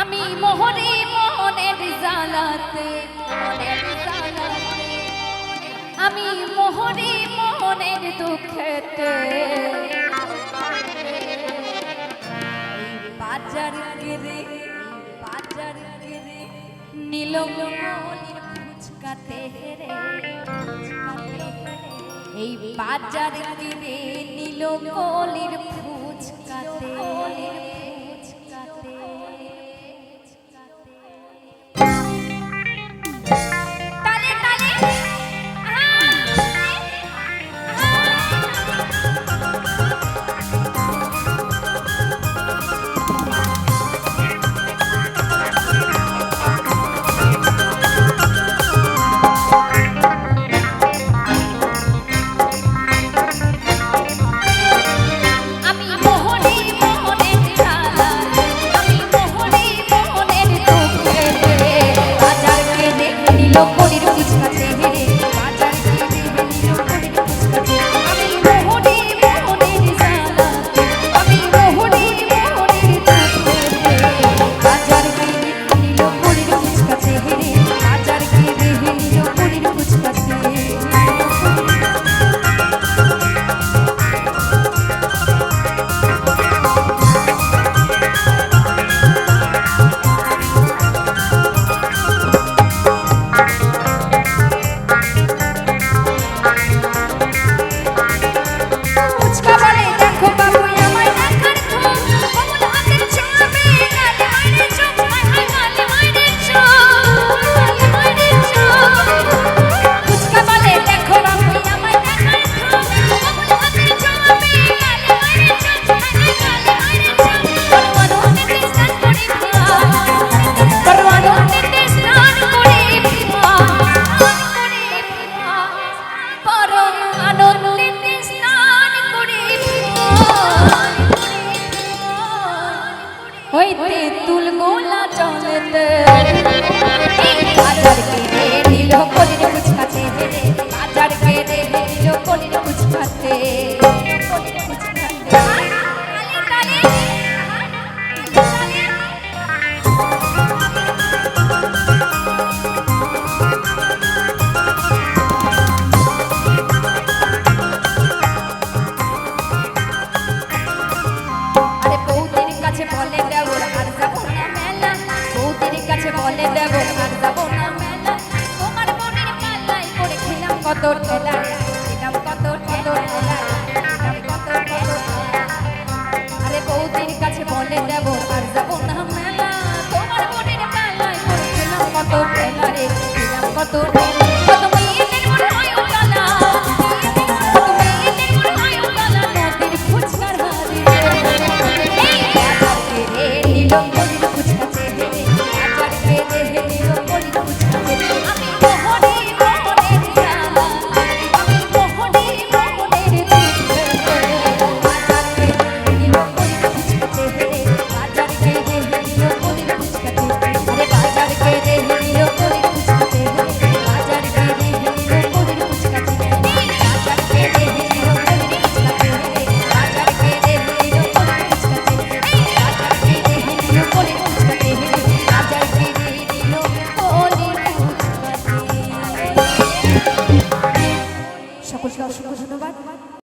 আমি মোহনে, মোহনের জালাতে আমি মোহনে, মোহনের দুঃখেতে। বাজার গেরে বাজার গেরে নীল মনির ফুচকাতে হেরে এই বাজার গেরে নীল কলির কাছে Turun.